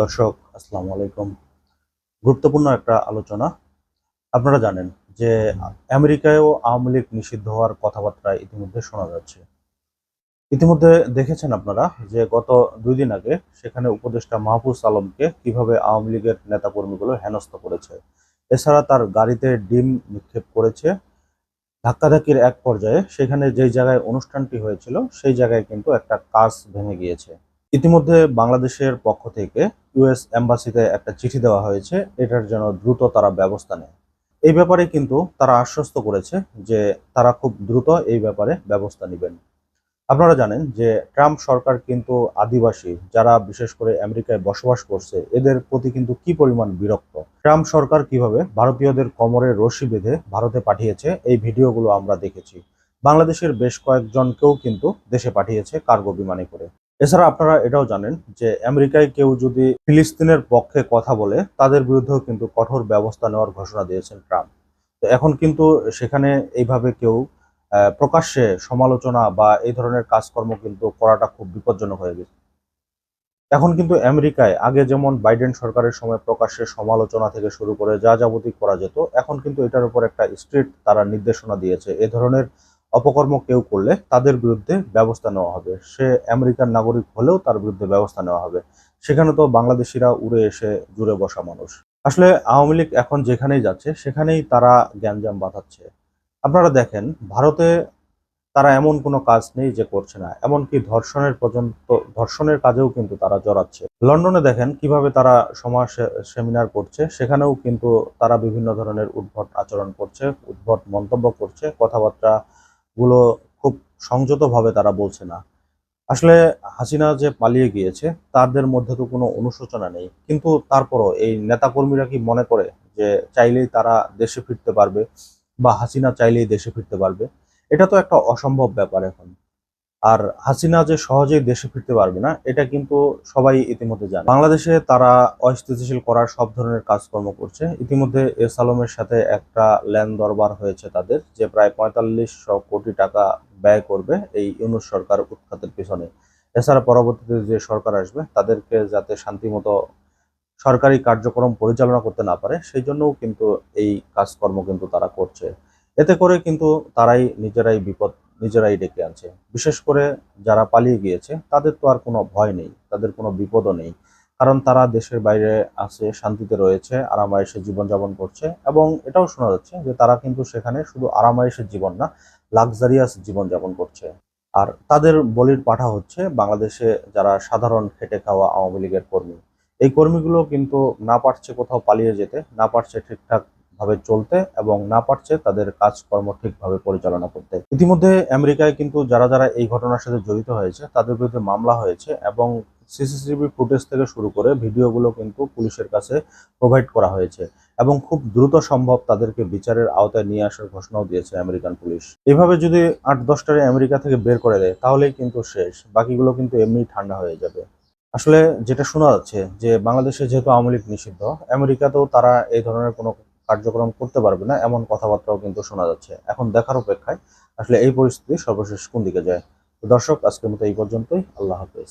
দর্শক, আসসালামু আলাইকুম। গুরুত্বপূর্ণ একটা আলোচনা। আপনারা জানেন যে আমেরিকায়ও আওয়ামী লীগ নিষিদ্ধ হওয়ার কথাবার্তা ইতিমধ্যে শোনা যাচ্ছে। ইতিমধ্যে দেখেছেন আপনারা যে গত দুই দিন আগে সেখানে উপদেষ্টা মাহফুজ আলমকে কীভাবে আওয়ামী লীগের নেতাকর্মীগুলো হেনস্থ করেছে, এছাড়া তার গাড়িতে ডিম নিক্ষেপ করেছে। ধাক্কাধাক্কির এক পর্যায়ে সেখানে যেই জায়গায় অনুষ্ঠানটি হয়েছিল, সেই জায়গায় কিন্তু একটা কাজ ভেঙে গিয়েছে। ইতিমধ্যে বাংলাদেশের পক্ষ থেকে ইউএস এম্বাসিতে একটা চিঠি দেওয়া হয়েছে, এটার জন্য দ্রুত তারা ব্যবস্থা নেয়। এই ব্যাপারে কিন্তু তারা আশ্বস্ত করেছে যে তারা খুব দ্রুত এই ব্যাপারে ব্যবস্থা নেবেন। আপনারা জানেন যে ট্রাম্প সরকার কিন্তু আদিবাসী, যারা বিশেষ করে আমেরিকায় বসবাস করছে, এদের প্রতি কিন্তু কি পরিমাণ বিরক্ত? ট্রাম্প সরকার কীভাবে ভারতীয়দের কোমরে রশি বেঁধে ভারতে পাঠিয়েছে, এই ভিডিওগুলো আমরা দেখেছি। বাংলাদেশের বেশ কয়েকজনকেও কিন্তু দেশে পাঠিয়েছে কার্গো বিমানে করে। এছাড়া আপনারা এটাও জানেন যে আমেরিকায় কেউ যদি ফিলিস্তিনের পক্ষে কথা বলে, তাদের বিরুদ্ধেও কিন্তু কঠোর ব্যবস্থা নেওয়ার ঘোষণা দিয়েছেন ট্রাম্প। তো এখন কিন্তু সেখানে এইভাবে কেউ প্রকাশ্যে সমালোচনা বা এই ধরনের কাজকর্ম কিন্তু করাটা খুব বিপজ্জনক হয়ে গেছে। এখন কিন্তু আমেরিকায় আগে যেমন বাইডেন সরকারের সময় প্রকাশ্যে সমালোচনা থেকে শুরু করে যা যাবতীয় করা যেত, এখন কিন্তু এটার উপর একটা স্ট্রিট তারা নির্দেশনা দিয়েছে। এ ধরনের অপকর্ম কেউ করলে তাদের বিরুদ্ধে ব্যবস্থা নেওয়া হবে। সে আমেরিকার নাগরিক হলেও তার বিরুদ্ধে ব্যবস্থা নেওয়া হবে। সেখানে তো বাংলাদেশিরা উড়ে এসে জুড়ে বসা মানুষ। আসলে আওয়ামী লীগ এখন যেখানেই যাচ্ছে, সেখানেই তারা গ্যাঞ্জাম বাঁধাচ্ছে। আপনারা দেখেন, ভারতে তারা এমন কোনো কাজ নেই যে করছে না। এমনকি ধর্ষণের পর্যন্ত, ধর্ষণের কাজেও কিন্তু তারা জড়াচ্ছে। লন্ডনে দেখেন কীভাবে তারা সমাজ সেমিনার করছে। সেখানেও কিন্তু তারা বিভিন্ন ধরনের উদ্ভট আচরণ করছে, উদ্ভট মন্তব্য করছে, কথাবার্তা গুলো খুব সংযতভাবে তারা বলছে না। আসলে হাসিনা যে পালিয়ে গিয়েছে, তাদের মধ্যে তো কোনো অনুশোচনা নেই। কিন্তু তারপরও এই নেতাকর্মীরা কি মনে করে যে চাইলেই তারা দেশে ফিরতে পারবে বা হাসিনা চাইলেই দেশে ফিরতে পারবে? এটা তো একটা অসম্ভব ব্যাপার এখন। আর হাসিনা যে সহজেই দেশে ফিরতে পারবে না, এটা কিন্তু সবাই ইতিমধ্যে জানে। বাংলাদেশে তারা অস্থিতিশীল করার সব ধরনের কাজকর্ম করছে। ইতিমধ্যে এস আলমের সাথে একটা ল্যান্ড দরবার হয়েছে তাদের, যে প্রায় পঁয়তাল্লিশশো কোটি টাকা ব্যয় করবে এই ইউনুস সরকার উৎখাতের পিছনে। এছাড়া পরবর্তীতে যে সরকার আসবে, তাদেরকে যাতে শান্তিমতো সরকারি কার্যক্রম পরিচালনা করতে না পারে, সেই জন্যও কিন্তু এই কাজকর্ম কিন্তু তারা করছে। এতে করে কিন্তু তারাই নিজেরাই বিপদ নিজেরাই ডেকে আনছে। বিশেষ করে যারা পালিয়ে গিয়েছে, তাদের তো আর কোনো ভয় নেই, তাদের কোনো বিপদও নেই। কারণ তারা দেশের বাইরে আছে, শান্তিতে রয়েছে, আরামায়েশে জীবনযাপন করছে এবং এটাও শোনা যাচ্ছে যে তারা কিন্তু সেখানে শুধু আরামায়েশের জীবন না, লাক্সারিয়াস জীবনযাপন করছে। আর তাদের বলির পাঠা হচ্ছে বাংলাদেশে যারা সাধারণ খেটে খাওয়া আওয়ামী লীগের কর্মী। এই কর্মীগুলো কিন্তু না পারছে কোথাও পালিয়ে যেতে, না পারছে ঠিকঠাক ভাবে চলতে এবং না পারছে তাদের কাজকর্ম ঠিকভাবে পরিচালনা করতে। ইতিমধ্যে আমেরিকায় কিন্তু যারা যারা এই ঘটনার সাথে জড়িত হয়েছে, তাদের বিরুদ্ধে মামলা হয়েছে এবং সিসিটিভি ফুটেজ থেকে শুরু করে ভিডিওগুলো কিন্তু পুলিশের কাছে প্রোভাইড করা হয়েছে এবং খুব দ্রুত সম্ভব তাদেরকে বিচারের আওতায় নিয়ে আসার ঘোষণাও দিয়েছে আমেরিকান পুলিশ। এভাবে যদি আট দশটারে আমেরিকা থেকে বের করে দেয়, তাহলেই কিন্তু শেষ। বাকিগুলো কিন্তু এমনি ঠান্ডা হয়ে যাবে। আসলে যেটা শোনা যাচ্ছে যে, বাংলাদেশে যেহেতু আওয়ামী লীগ নিষিদ্ধ, আমেরিকাতেও তারা এই ধরনের কোনো কার্যক্রম করতে পারবে না, এমন কথাবার্তাও কিন্তু শোনা যাচ্ছে। এখন দেখার অপেক্ষায়, আসলে এই পরিস্থিতি সর্বশেষ কোন দিকে যায়? দর্শক, আজকের মতো এই পর্যন্তই। আল্লাহ হাফেজ।